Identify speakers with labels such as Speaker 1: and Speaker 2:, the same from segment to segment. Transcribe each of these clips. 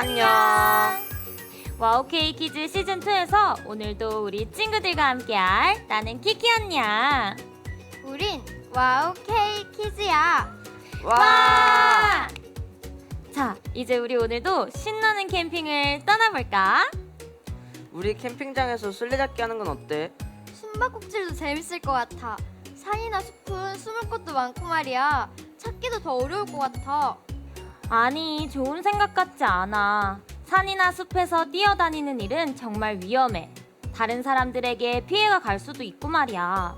Speaker 1: 안녕.
Speaker 2: 와우케이 키즈 시즌 2에서 오늘도 우리 친구들과 함께할 나는 키키 언니야.
Speaker 3: 우린 와우 K 키즈야.
Speaker 1: 와.
Speaker 2: 자, 이제 우리 오늘도 신나는 캠핑을 떠나볼까?
Speaker 1: 우리 캠핑장에서 술래잡기 하는 건 어때?
Speaker 3: 숨바꼭질도 재밌을 것 같아. 산이나 숲은 숨을 곳도 많고 말이야. 찾기도 더 어려울 것 같아.
Speaker 2: 아니, 좋은 생각 같지 않아. 산이나 숲에서 뛰어다니는 일은 정말 위험해. 다른 사람들에게 피해가 갈 수도 있고 말이야.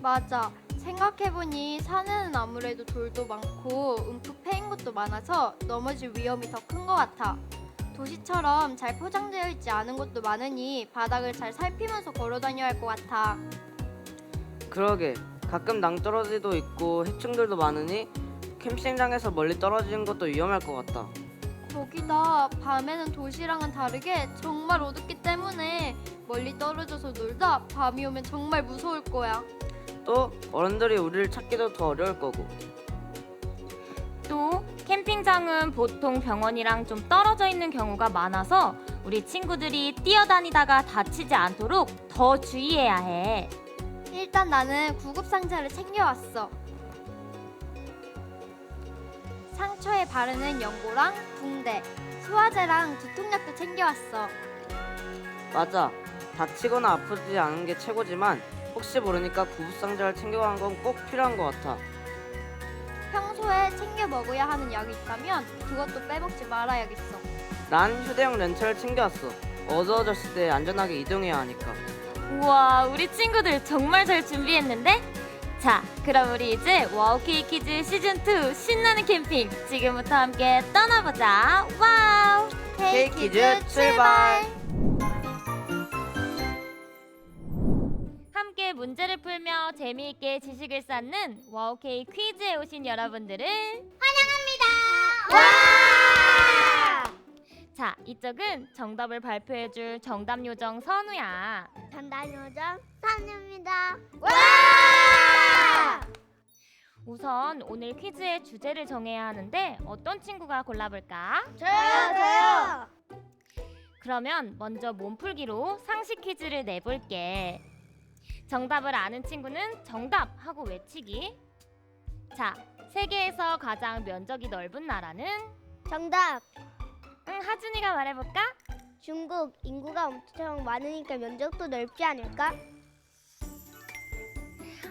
Speaker 3: 맞아. 생각해보니 산에는 아무래도 돌도 많고 움푹 패인 곳도 많아서 넘어질 위험이 더 큰 것 같아. 도시처럼 잘 포장되어 있지 않은 곳도 많으니 바닥을 잘 살피면서 걸어 다녀야 할 것 같아.
Speaker 1: 그러게. 가끔 낭떠러지도 있고 해충들도 많으니 캠핑장에서 멀리 떨어지는 것도 위험할 것 같다.
Speaker 3: 거기다 밤에는 도시랑은 다르게 정말 어둡기 때문에 멀리 떨어져서 놀다 밤이 오면 정말 무서울 거야.
Speaker 1: 또 어른들이 우리를 찾기도 더 어려울 거고.
Speaker 2: 또 캠핑장은 보통 병원이랑 좀 떨어져 있는 경우가 많아서 우리 친구들이 뛰어다니다가 다치지 않도록 더 주의해야 해.
Speaker 3: 일단 나는 구급 상자를 챙겨왔어. 상처에 바르는 연고랑 붕대, 소화제랑 두통약도 챙겨왔어.
Speaker 1: 맞아. 다치거나 아프지 않은 게 최고지만 혹시 모르니까 구급상자를 챙겨가는 건꼭 필요한 것 같아.
Speaker 3: 평소에 챙겨 먹어야 하는 약이 있다면 그것도 빼먹지 말아야겠어.
Speaker 1: 난 휴대용 렌처를 챙겨왔어. 어두워졌을 때 안전하게 이동해야 하니까.
Speaker 2: 우와, 우리 친구들 정말 잘 준비했는데? 자, 그럼 우리 이제 와우케이 키즈 시즌 2 신나는 캠핑 지금부터 함께 떠나보자. 와우!
Speaker 1: K키즈 출발!
Speaker 2: 함께 문제를 풀며 재미있게 지식을 쌓는 와우케이 퀴즈에 오신 여러분들을
Speaker 3: 와!
Speaker 2: 자, 이쪽은 정답을 발표해줄 정답 요정 선우야.
Speaker 3: 전단 요정 선입니다. 와!
Speaker 2: 우선 오늘 퀴즈의 주제를 정해야 하는데 어떤 친구가 골라볼까?
Speaker 3: 저요, 저요.
Speaker 2: 그러면 먼저 몸풀기로 상식 퀴즈를 내볼게. 정답을 아는 친구는 정답 하고 외치기. 자, 세계에서 가장 면적이 넓은 나라는?
Speaker 3: 정답.
Speaker 2: 응, 하준이가 말해볼까?
Speaker 3: 중국 인구가 엄청 많으니까 면적도 넓지 않을까?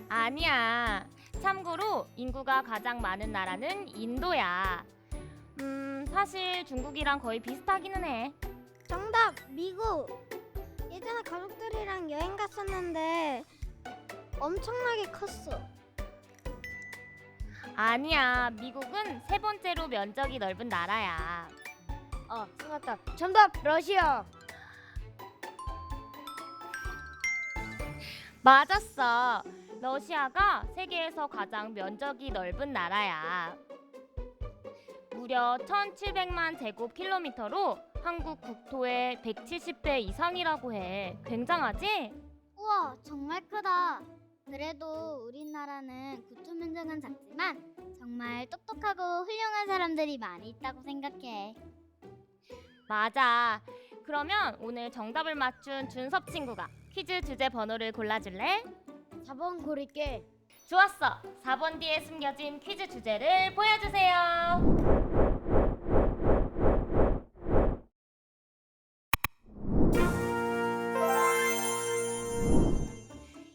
Speaker 2: 아니야. 참고로 인구가 가장 많은 나라는 인도야. 음, 사실 중국이랑 거의 비슷하기는 해.
Speaker 3: 정답. 미국. 예전에 가족들이랑 여행 갔었는데 엄청나게 컸어.
Speaker 2: 아니야. 미국은 세 번째로 면적이 넓은 나라야.
Speaker 3: 어, 생각다. 정답. 러시아.
Speaker 2: 맞았어. 러시아가 세계에서 가장 면적이 넓은 나라야. 무려 1,700만 제곱킬로미터로 한국 국토의 170배 이상이라고 해. 굉장하지?
Speaker 4: 우와, 정말 크다. 그래도 우리나라는 국토 면적은 작지만 정말 똑똑하고 훌륭한 사람들이 많이 있다고 생각해.
Speaker 2: 맞아. 그러면 오늘 정답을 맞춘 준섭 친구가 퀴즈 주제 번호를 골라줄래?
Speaker 3: 4번 고를게.
Speaker 2: 좋았어. 4번 뒤에 숨겨진 퀴즈 주제를 보여주세요.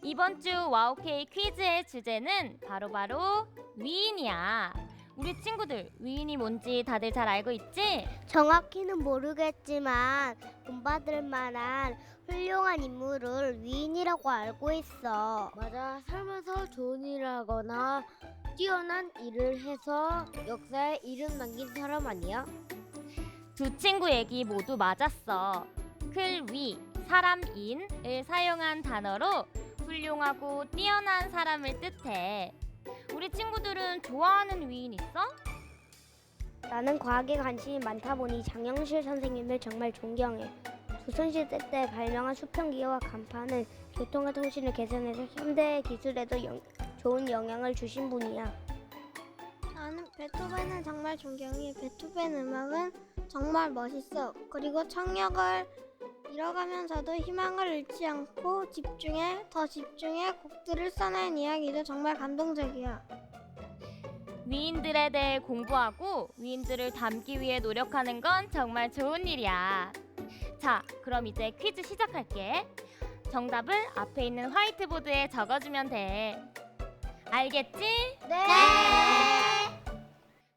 Speaker 2: 이번 주 와우케이 퀴즈의 주제는 바로바로 위인이야. 우리 친구들 위인이 뭔지 다들 잘 알고 있지?
Speaker 5: 정확히는 모르겠지만 본받을 만한 훌륭한 인물을 위인이라고 알고 있어.
Speaker 3: 맞아. 살면서 좋은 일을 하거나 뛰어난 일을 해서 역사에 이름 남긴 사람 아니야?
Speaker 2: 두 친구 얘기 모두 맞았어. 클 위, 사람 인을 사용한 단어로 훌륭하고 뛰어난 사람을 뜻해. 우리 친구들은 좋아하는 위인 있어?
Speaker 5: 나는 과학에 관심이 많다 보니 장영실 선생님을 정말 존경해. 조선시대 때 발명한 수평기와 간판은 교통과 통신을 개선해서 현대 기술에도 영- 좋은 영향을 주신 분이야.
Speaker 6: 나는 베토벤을 정말 존경해. 베토벤 음악은 정말 멋있어. 그리고 청력을 잃어가면서도 희망을 잃지 않고 집중해, 더 집중해 곡들을 써낸 이야기도 정말 감동적이야.
Speaker 2: 위인들에 대해 공부하고 위인들을 닮기 위해 노력하는 건 정말 좋은 일이야. 자, 그럼 이제 퀴즈 시작할게. 정답을 앞에 있는 화이트보드에 적어주면 돼. 알겠지?
Speaker 6: 네.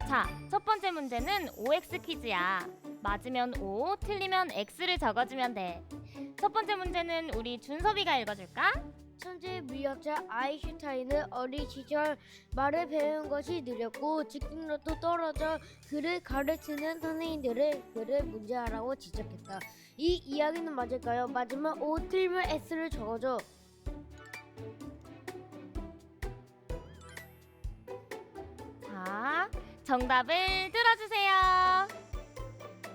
Speaker 2: 자, 첫 번째 문제는 OX 퀴즈야. 맞으면 O, 틀리면 X를 적어주면 돼. 첫 번째 문제는 우리 준섭이가 읽어줄까?
Speaker 5: 천재 물리학자 아인슈타인은 어린 시절 말을 배우는 것이 느렸고 집중력도 떨어져 그를 가르치는 선생님들을 그를 문제아라고 지적했다. 이 이야기는 맞을까요? 맞으면 O, 틀리면 X를 적어줘.
Speaker 2: 자, 정답을 들어주세요.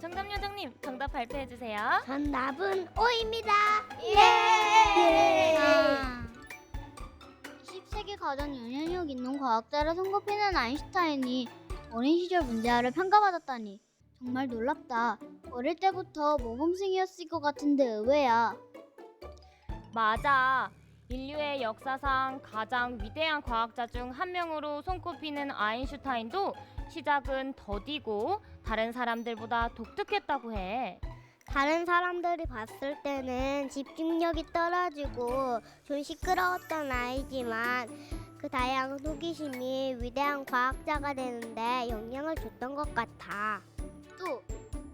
Speaker 2: 정답 요정님, 정답 발표해 주세요.
Speaker 5: 정답은 O입니다.
Speaker 4: 예!
Speaker 5: 예!
Speaker 4: 20세기 가장 영향력 있는 과학자를 손꼽히는 아인슈타인이 어린 시절 문제아를 평가받았다니 정말 놀랍다. 어릴 때부터 모범생이었을 것 같은데 의외야.
Speaker 2: 맞아. 인류의 역사상 가장 위대한 과학자 중 한 명으로 손꼽히는 아인슈타인도 시작은 더디고 다른 사람들보다 독특했다고 해.
Speaker 5: 다른 사람들이 봤을 때는 집중력이 떨어지고 좀 시끄러웠던 아이지만 그 다양한 호기심이 위대한 과학자가 되는데 영향을 줬던 것 같아.
Speaker 4: 또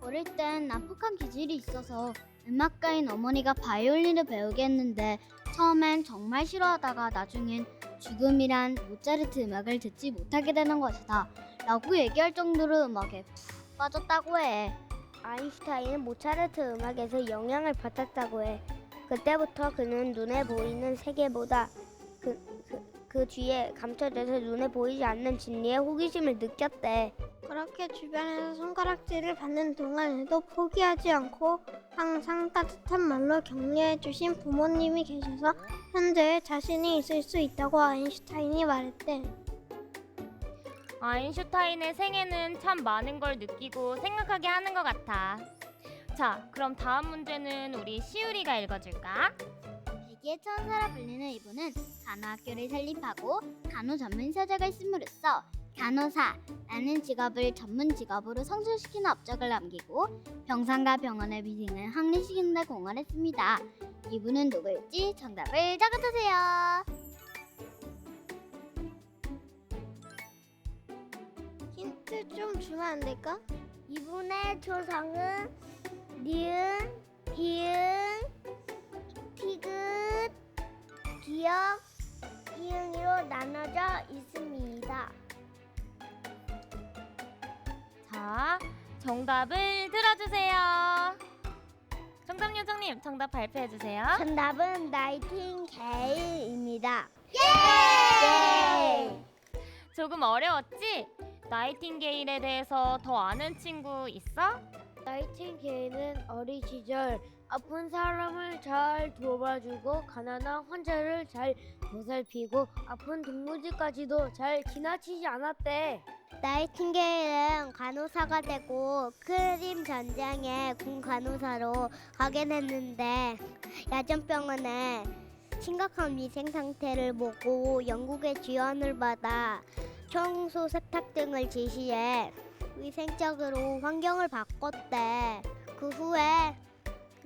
Speaker 4: 어릴 땐 난폭한 기질이 있어서 음악가인 어머니가 바이올린을 배우게 했는데 처음엔 정말 싫어하다가 나중엔 죽음이란 모차르트 음악을 듣지 못하게 되는 것이다 라고 얘기할 정도로 음악에 푹 빠졌다고 해
Speaker 5: 아인슈타인은 모차르트 음악에서 영향을 받았다고 해. 그때부터 그는 눈에 보이는 세계보다 그, 그, 그 뒤에 감춰져서 눈에 보이지 않는 진리에 호기심을 느꼈대.
Speaker 6: 그렇게 주변에서 손가락질을 받는 동안에도 포기하지 않고 항상 따뜻한 말로 격려해 주신 부모님이 계셔서 현재 자신이 있을 수 있다고 아인슈타인이 말했대.
Speaker 2: 아인슈타인의 생애는 참 많은 걸 느끼고 생각하게 하는 것 같아. 자, 그럼 다음 문제는 우리 시우리가 읽어줄까?
Speaker 4: 대기의 천사라 불리는 이분은 간호학교를 설립하고 간호 전문 사자가 있음으로써 간호사라는 직업을 전문 직업으로 성실시키는 업적을 남기고 병상과 병원의 비생을 확립시키는 데 공헌했습니다. 이분은 누구일지 정답을 적어주세요.
Speaker 6: 힌트 좀 주면 안 될까?
Speaker 5: 이분의 초성은 니은, 비은, 티귿, 기역, 이응으로 나눠져 있습니다.
Speaker 2: 자, 정답을 들어주세요. 정답 요정님, 정답 발표해 주세요.
Speaker 5: 정답은 나이팅게일입니다.
Speaker 6: 예!
Speaker 2: 조금 어려웠지? 나이팅게일에 대해서 더 아는 친구 있어?
Speaker 5: 나이팅게일은 어린 시절 아픈 사람을 잘 돌봐주고 가난한 환자를 잘 보살피고 아픈 동무지까지도 잘 지나치지 않았대. 나이팅게일은 간호사가 되고 크림 전쟁에 군 간호사로 가게 됐는데 야전병원에 심각한 위생 상태를 보고 영국의 지원을 받아 청소 세탁 등을 지시해 위생적으로 환경을 바꿨대. 그 후에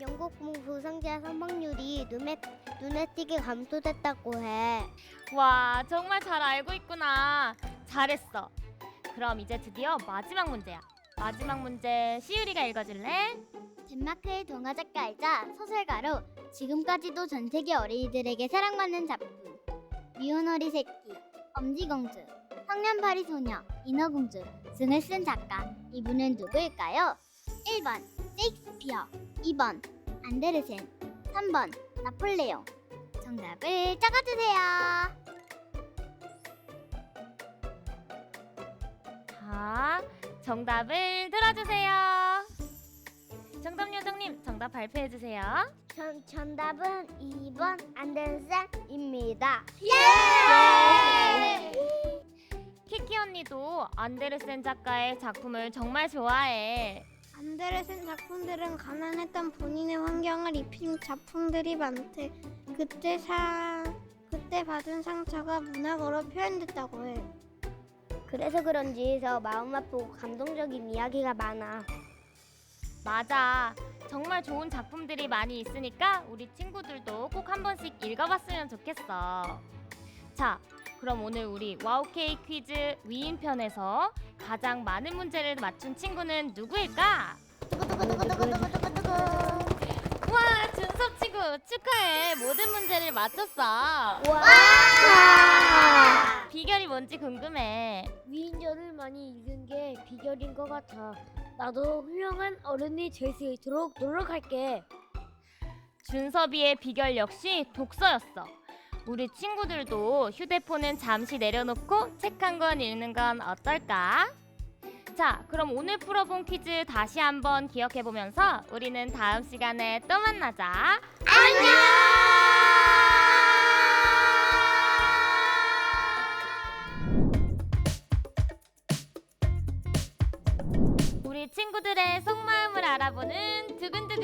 Speaker 5: 영국군 부상자 사망률이 눈에, 눈에 띄게 감소됐다고 해.
Speaker 2: 와, 정말 잘 알고 있구나. 잘했어. 그럼 이제 드디어 마지막 문제야. 마지막 문제 시유리가 읽어줄래?
Speaker 4: 덴마크의 동화 작가이자 소설가로 지금까지도 전 세계 어린이들에게 사랑받는 작품 미운 어리 새끼, 엄지공주, 성년파리 소녀, 인어공주 등을 쓴 작가 이분은 누구일까요? 1번 셰익스피어 2번 안데르센 3번 나폴레옹 정답을 적어주세요
Speaker 2: 자, 정답을 들어주세요. 정답 요정님, 정답 발표해 주세요.
Speaker 5: 전, 정답은 2번 안데르센입니다.
Speaker 2: 키키 언니 혜린이도 안데르센 작가의 작품을 정말 좋아해.
Speaker 5: 안데르센 작품들은 가난했던 본인의 환경을 입힌 작품들이 많대. 그때 사 그때 받은 상처가 문학으로 표현됐다고 해.
Speaker 7: 그래서 그런지 더 마음 아프고 감동적인 이야기가 많아.
Speaker 2: 맞아. 정말 좋은 작품들이 많이 있으니까 우리 친구들도 꼭 한 번씩 읽어봤으면 좋겠어. 자, 그럼 오늘 우리 와우케이 퀴즈 위인편에서 가장 많은 문제를 맞춘 친구는 누구일까? 우와, 준섭 친구 축하해. 모든 문제를 맞췄어.
Speaker 7: 와!
Speaker 2: 비결이 뭔지 궁금해.
Speaker 7: 위인전을 많이 읽은 게 비결인 것 같아. 나도 훌륭한 어른이 될 수 있도록 노력할게.
Speaker 2: 준섭이의 비결 역시 독서였어. 우리 친구들도 휴대폰은 잠시 내려놓고 책 한 권 읽는 건 어떨까? 자, 그럼 오늘 풀어본 퀴즈 다시 한번 기억해 보면서 우리는 다음 시간에 또 만나자. 우리 친구들의 속마음을 알아보는 두근두근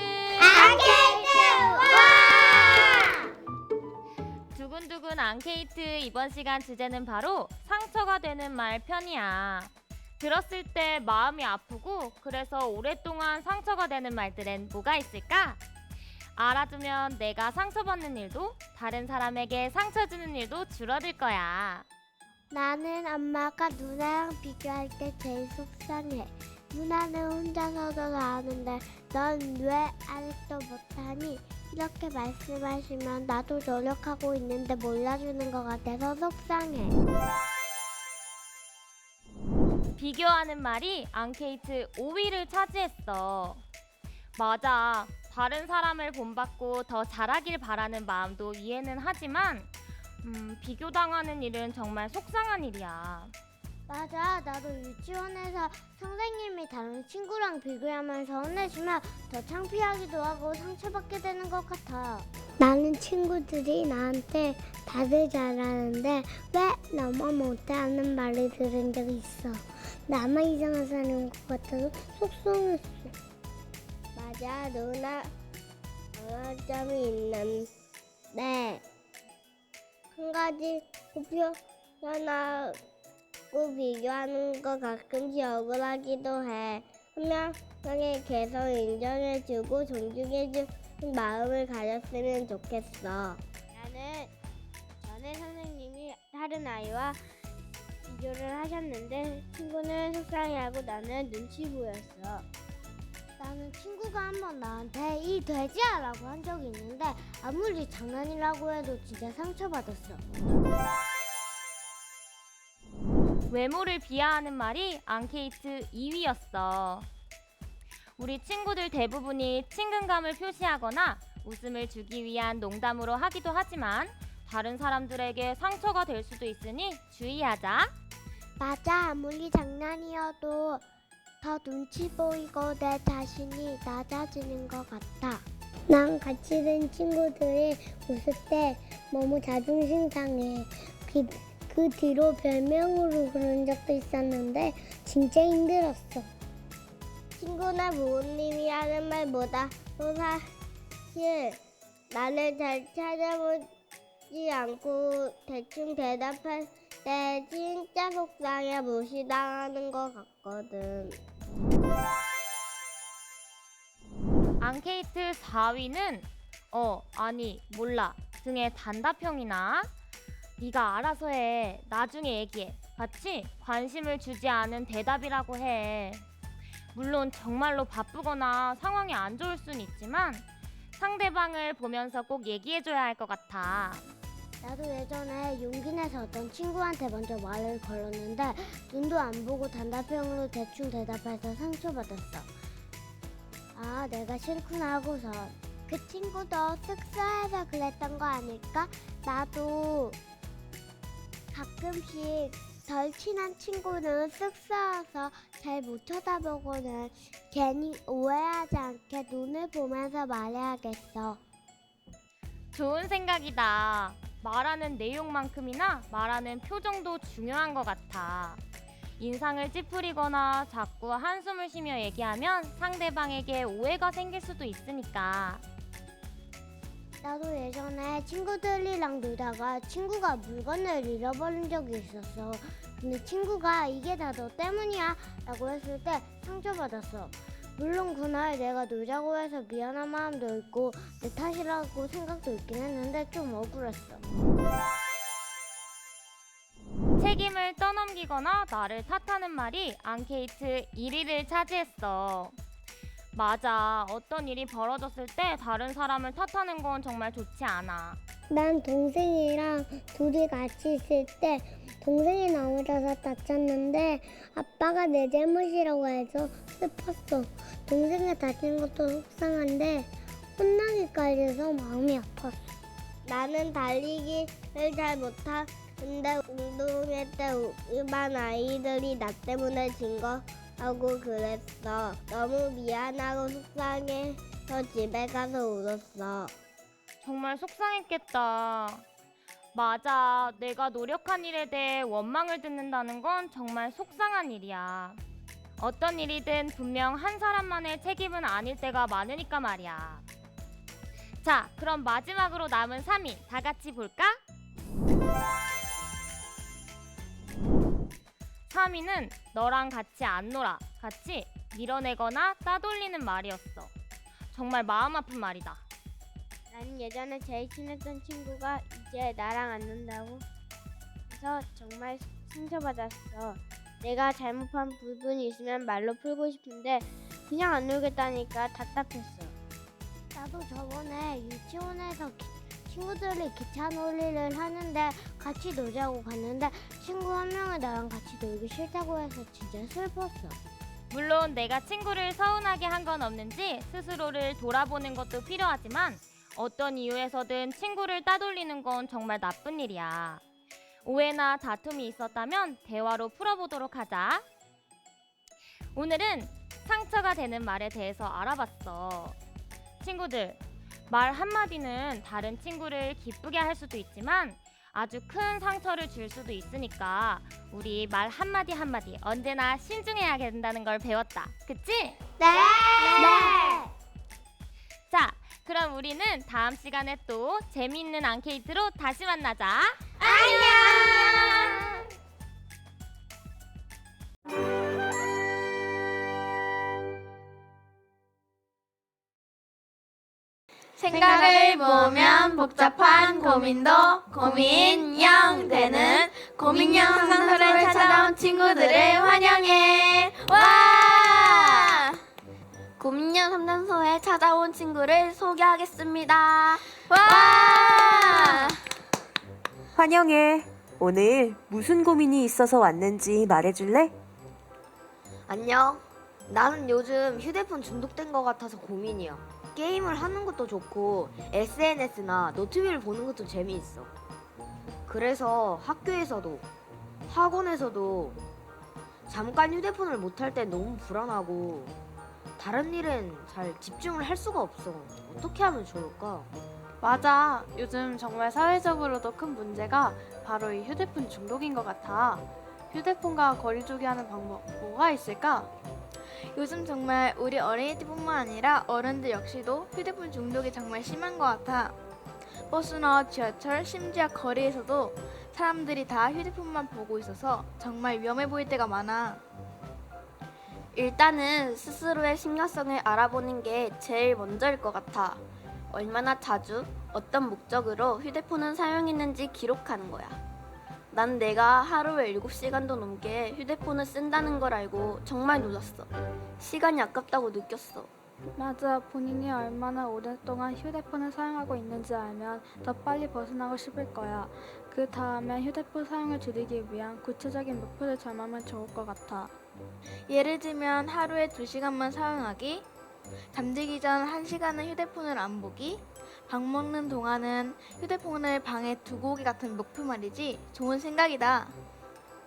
Speaker 2: 두근두근 앙케이트 이번 시간 주제는 바로 상처가 되는 말 편이야. 들었을 때 마음이 아프고 그래서 오랫동안 상처가 되는 말들엔 뭐가 있을까? 알아두면 내가 상처받는 일도 다른 사람에게 상처 주는 일도 줄어들 거야.
Speaker 5: 나는 엄마가 누나랑 비교할 때 제일 속상해. 누나는 혼자서도 다 하는데 넌 왜 아직도 못하니? 이렇게 말씀하시면 나도 노력하고 있는데 몰라주는 것 같아서 속상해.
Speaker 2: 비교하는 말이 앙케이트 5위를 차지했어. 맞아. 다른 사람을 본받고 더 잘하길 바라는 마음도 이해는 하지만 음, 비교당하는 일은 정말 속상한 일이야.
Speaker 5: 맞아, 나도 유치원에서 선생님이 다른 친구랑 비교하면서 혼내주면 더 창피하기도 하고 상처받게 되는 것 같아. 나는 친구들이 나한테 다들 잘하는데 왜 나만 못하는 말을 들은 적 있어. 나만 이상한 사람인 것 같아서 속상했어. 맞아, 누나 장단점이 있는데 한 가지 굽혀 하나 고 비교하는 거 가끔씩 억울하기도 해. 한 명에게 계속 인정해주고 존중해주는 마음을 가졌으면 좋겠어. 나는 전에 선생님이 다른 아이와 비교를 하셨는데 친구는 속상해하고 나는 눈치 보였어. 나는 친구가 한 번 나한테 이 돼지야라고 한 적이 있는데 아무리 장난이라고 해도 진짜 상처받았어.
Speaker 2: 외모를 비하하는 말이 앙케이트 2위였어. 우리 친구들 대부분이 친근감을 표시하거나 웃음을 주기 위한 농담으로 하기도 하지만 다른 사람들에게 상처가 될 수도 있으니 주의하자.
Speaker 5: 맞아, 아무리 장난이어도 더 눈치 보이고 내 자신이 낮아지는 것 같아. 난 같이 된 친구들이 웃을 때 너무 자존심 상해. 그, 그 뒤로 별명으로 그런 적도 있었는데 진짜 힘들었어. 친구나 부모님이 하는 말보다 또 사실 나를 잘 찾아보지 않고 대충 대답할 때 진짜 속상해 무시당하는 것 같거든.
Speaker 2: 앙케이트 4위는 어 아니 몰라 등의 단답형이나 네가 알아서 해. 나중에 얘기해. 같이 관심을 주지 않은 대답이라고 해. 물론 정말로 바쁘거나 상황이 안 좋을 순 있지만 상대방을 보면서 꼭 얘기해줘야 할 것 같아.
Speaker 5: 나도 예전에 용기 내서 어떤 친구한테 먼저 말을 걸었는데 눈도 안 보고 단답형으로 대충 대답해서 상처받았어. 아, 내가 싫구나 하고서 그 친구도 쓱싹해서 그랬던 거 아닐까? 나도 가끔씩 덜 친한 친구는 쓱싹해서 잘 못 쳐다보고는 괜히 오해하지 않게 눈을 보면서 말해야겠어.
Speaker 2: 좋은 생각이다. 말하는 내용만큼이나 말하는 표정도 중요한 것 같아. 인상을 찌푸리거나 자꾸 한숨을 쉬며 얘기하면 상대방에게 오해가 생길 수도 있으니까.
Speaker 5: 나도 예전에 친구들이랑 놀다가 친구가 물건을 잃어버린 적이 있었어. 근데 친구가 이게 다 너 때문이야 라고 했을 때 상처받았어. 물론 그날 내가 놀자고 해서 미안한 마음도 있고 내 탓이라고 생각도 있긴 했는데 좀 억울했어.
Speaker 2: 책임을 떠넘기거나 나를 탓하는 말이 앙케이트 1위를 차지했어. 맞아. 어떤 일이 벌어졌을 때 다른 사람을 탓하는 건 정말 좋지 않아.
Speaker 5: 난 동생이랑 둘이 같이 있을 때 동생이 넘어져서 다쳤는데 아빠가 내 잘못이라고 해서 슬펐어. 동생이 다친 것도 속상한데 혼나기까지 해서 마음이 아팠어. 나는 달리기를 잘 못하는데 운동회 때 일반 아이들이 나 때문에 진 거 하고 그랬어. 너무 미안하고 속상해서 집에 가서 울었어.
Speaker 2: 정말 속상했겠다. 맞아. 내가 노력한 일에 대해 원망을 듣는다는 건 정말 속상한 일이야. 어떤 일이든 분명 한 사람만의 책임은 아닐 때가 많으니까 말이야. 자, 그럼 마지막으로 남은 3위 다 같이 볼까? 3위는 너랑 같이 안 놀아. 같이 밀어내거나 따돌리는 말이었어. 정말 마음 아픈 말이다.
Speaker 5: 나는 예전에 제일 친했던 친구가 이제 나랑 안 논다고 해서 정말 상처받았어. 내가 잘못한 부분이 있으면 말로 풀고 싶은데 그냥 안 놀겠다니까 답답했어. 나도 저번에 유치원에서 기- 친구들이 기차 놀이를 하는데 같이 놀자고 갔는데 친구 한 명이 나랑 같이 놀기 싫다고 해서 진짜 슬펐어.
Speaker 2: 물론 내가 친구를 서운하게 한 건 없는지 스스로를 돌아보는 것도 필요하지만 어떤 이유에서든 친구를 따돌리는 건 정말 나쁜 일이야. 오해나 다툼이 있었다면 대화로 풀어보도록 하자. 오늘은 상처가 되는 말에 대해서 알아봤어. 친구들, 말 한마디는 다른 친구를 기쁘게 할 수도 있지만 아주 큰 상처를 줄 수도 있으니까 우리 말 한마디 한마디 언제나 신중해야 된다는 걸 배웠다. 그치?
Speaker 5: 네. 네.
Speaker 2: 자, 그럼 우리는 다음 시간에 또 재미있는 앙케이트로 다시 만나자. 안녕!
Speaker 8: 생각을 모으면 복잡한 고민도 고민형 되는 고민형 상상소를 찾아온 친구들을 환영해. 와! 고민형 상담소에 찾아온 친구를 소개하겠습니다. 와!
Speaker 9: 환영해. 오늘 무슨 고민이 있어서 왔는지 말해줄래?
Speaker 10: 안녕. 나는 요즘 휴대폰 중독된 것 같아서 고민이야. 게임을 하는 것도 좋고 SNS나 노트북을 보는 것도 재미있어. 그래서 학교에서도 학원에서도 잠깐 휴대폰을 못 할 때 너무 불안하고 다른 일엔 잘 집중을 할 수가 없어. 어떻게 하면 좋을까?
Speaker 8: 맞아. 요즘 정말 사회적으로도 큰 문제가 바로 이 휴대폰 중독인 것 같아. 휴대폰과 거리두기 하는 방법 뭐가 있을까?
Speaker 11: 요즘 정말 우리 어린이들뿐만 아니라 어른들 역시도 휴대폰 중독이 정말 심한 것 같아. 버스나 지하철, 심지어 거리에서도 사람들이 다 휴대폰만 보고 있어서 정말 위험해 보일 때가 많아.
Speaker 8: 일단은 스스로의 심각성을 알아보는 게 제일 먼저일 것 같아. 얼마나 자주, 어떤 목적으로 휴대폰을 사용했는지 기록하는 거야. 난 내가 하루에 7시간도 넘게 휴대폰을 쓴다는 걸 알고 정말 놀랐어. 시간이 아깝다고 느꼈어.
Speaker 11: 맞아. 본인이 얼마나 오랫동안 휴대폰을 사용하고 있는지 알면 더 빨리 벗어나고 싶을 거야. 그 다음에 휴대폰 사용을 줄이기 위한 구체적인 목표를 정하면 좋을 것 같아. 예를 들면 하루에 2시간만 사용하기, 잠들기 전 1시간은 휴대폰을 안 보기, 밥 먹는 동안은 휴대폰을 방에 두고 오기 같은 목표 말이지. 좋은 생각이다.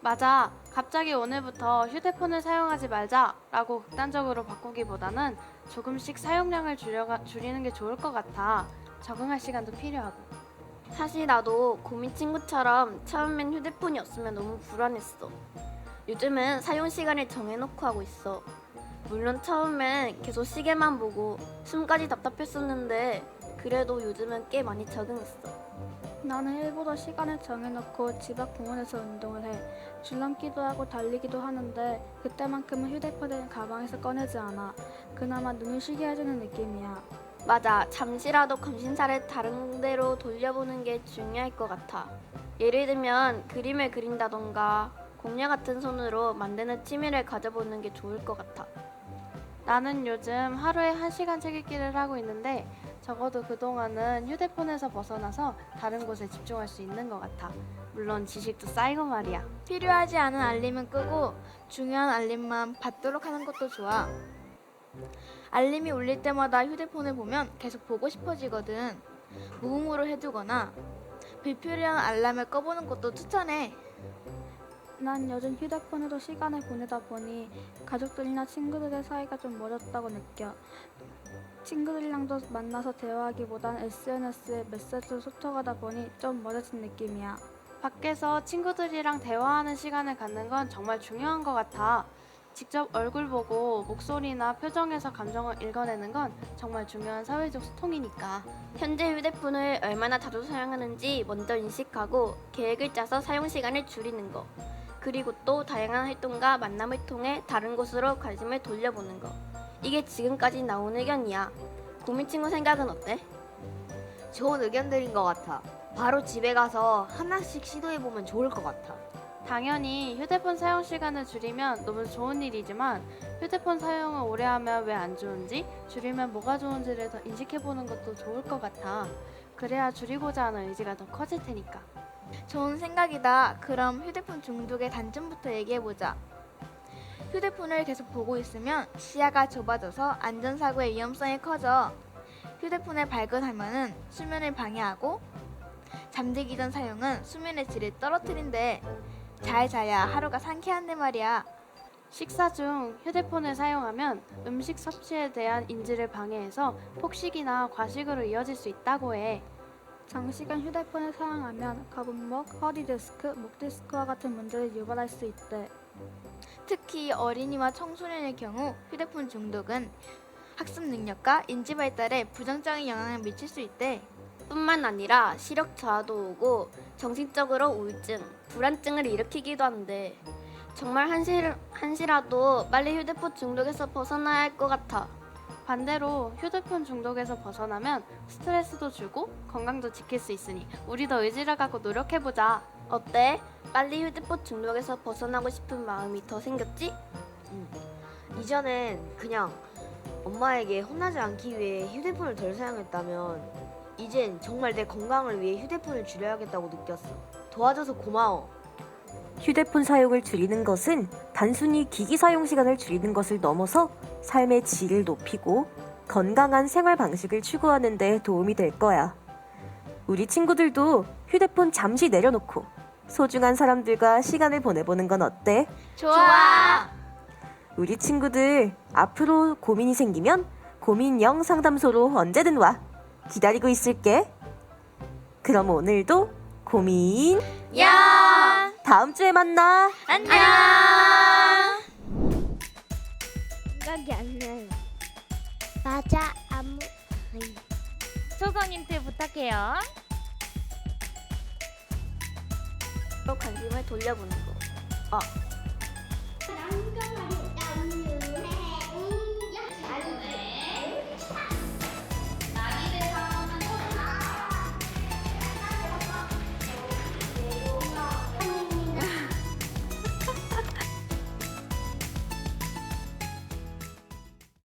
Speaker 8: 맞아. 갑자기 오늘부터 휴대폰을 사용하지 말자라고 극단적으로 바꾸기보다는 조금씩 사용량을 줄여가, 줄이는 게 좋을 것 같아. 적응할 시간도 필요하고.
Speaker 12: 사실 나도 고민 친구처럼 처음엔 휴대폰이 없으면 너무 불안했어.
Speaker 8: 요즘은 사용 시간을 정해놓고 하고 있어. 물론 처음엔 계속 시계만 보고 숨까지 답답했었는데 그래도 요즘은 꽤 많이 적응했어.
Speaker 11: 나는 일부러 시간을 정해놓고 집 앞 공원에서 운동을 해. 줄넘기도 하고 달리기도 하는데 그때만큼은 휴대폰을 가방에서 꺼내지 않아. 그나마 눈을 쉬게 해주는 느낌이야.
Speaker 8: 맞아. 잠시라도 감신사를 다른 데로 돌려보는 게 중요할 것 같아. 예를 들면 그림을 그린다던가 공예 같은 손으로 만드는 취미를 가져보는 게 좋을 것 같아.
Speaker 12: 나는 요즘 하루에 한시간 책 읽기를 하고 있는데 적어도 그동안은 휴대폰에서 벗어나서 다른 곳에 집중할 수 있는 것 같아. 물론 지식도 쌓이고 말이야.
Speaker 13: 필요하지 않은 알림은 끄고 중요한 알림만 받도록 하는 것도 좋아. 알림이 울릴 때마다 휴대폰을 보면 계속 보고 싶어지거든. 무음으로 해두거나 불필요한 알람을 꺼보는 것도 추천해.
Speaker 11: 난 요즘 휴대폰으로 시간을 보내다 보니 가족들이나 친구들의 사이가 좀 멀어졌다고 느껴. 친구들이랑도 만나서 대화하기보단 SNS에 메시지로 소통하다 보니 좀 멀어진 느낌이야.
Speaker 12: 밖에서 친구들이랑 대화하는 시간을 갖는 건 정말 중요한 것 같아. 직접 얼굴 보고 목소리나 표정에서 감정을 읽어내는 건 정말 중요한 사회적 소통이니까.
Speaker 8: 현재 휴대폰을 얼마나 자주 사용하는지 먼저 인식하고 계획을 짜서 사용 시간을 줄이는 거. 그리고 또 다양한 활동과 만남을 통해 다른 곳으로 관심을 돌려보는 거. 이게 지금까지 나온 의견이야. 고민 친구 생각은 어때?
Speaker 10: 좋은 의견들인 것 같아. 바로 집에 가서 하나씩 시도해보면 좋을 것 같아.
Speaker 12: 당연히 휴대폰 사용 시간을 줄이면 너무 좋은 일이지만 휴대폰 사용을 오래 하면 왜 안 좋은지 줄이면 뭐가 좋은지를 더 인식해보는 것도 좋을 것 같아. 그래야 줄이고자 하는 의지가 더 커질 테니까.
Speaker 13: 좋은 생각이다. 그럼 휴대폰 중독의 단점부터 얘기해보자. 휴대폰을 계속 보고 있으면 시야가 좁아져서 안전사고의 위험성이 커져. 휴대폰을 발견하면은 수면을 방해하고 잠들기 전 사용은 수면의 질을 떨어뜨린대. 잘 자야 하루가 상쾌한데 말이야.
Speaker 12: 식사 중 휴대폰을 사용하면 음식 섭취에 대한 인지를 방해해서 폭식이나 과식으로 이어질 수 있다고 해.
Speaker 11: 장시간 휴대폰을 사용하면 거북목, 허리 디스크, 목 디스크와 같은 문제를 유발할 수 있대.
Speaker 13: 특히 어린이와 청소년의 경우 휴대폰 중독은 학습 능력과 인지 발달에 부정적인 영향을 미칠 수 있대.
Speaker 8: 뿐만 아니라 시력 저하도 오고 정신적으로 우울증, 불안증을 일으키기도 하는데 정말 한시, 한시라도 빨리 휴대폰 중독에서 벗어나야 할 것 같아.
Speaker 12: 반대로 휴대폰 중독에서 벗어나면 스트레스도 줄고 건강도 지킬 수 있으니 우리도 의지를 갖고 노력해보자.
Speaker 8: 어때? 빨리 휴대폰 중독에서 벗어나고 싶은 마음이 더 생겼지?
Speaker 10: 이전엔 그냥 엄마에게 혼나지 않기 위해 휴대폰을 덜 사용했다면 이젠 정말 내 건강을 위해 휴대폰을 줄여야겠다고 느꼈어. 도와줘서 고마워.
Speaker 9: 휴대폰 사용을 줄이는 것은 단순히 기기 사용 시간을 줄이는 것을 넘어서 삶의 질을 높이고 건강한 생활 방식을 추구하는 데 도움이 될 거야. 우리 친구들도 휴대폰 잠시 내려놓고 소중한 사람들과 시간을 보내보는 건 어때?
Speaker 13: 좋아.
Speaker 9: 우리 친구들 앞으로 고민이 생기면 고민형 상담소로 언제든 와. 기다리고 있을게. 그럼 오늘도 고민
Speaker 13: 야.
Speaker 9: 다음 주에 만나.
Speaker 13: 안녕.
Speaker 14: 생각이 안 나요.
Speaker 5: 맞아 아무
Speaker 2: 초성 힌트 부탁해요.
Speaker 8: 관심을 돌려보는 거.
Speaker 5: 난감하려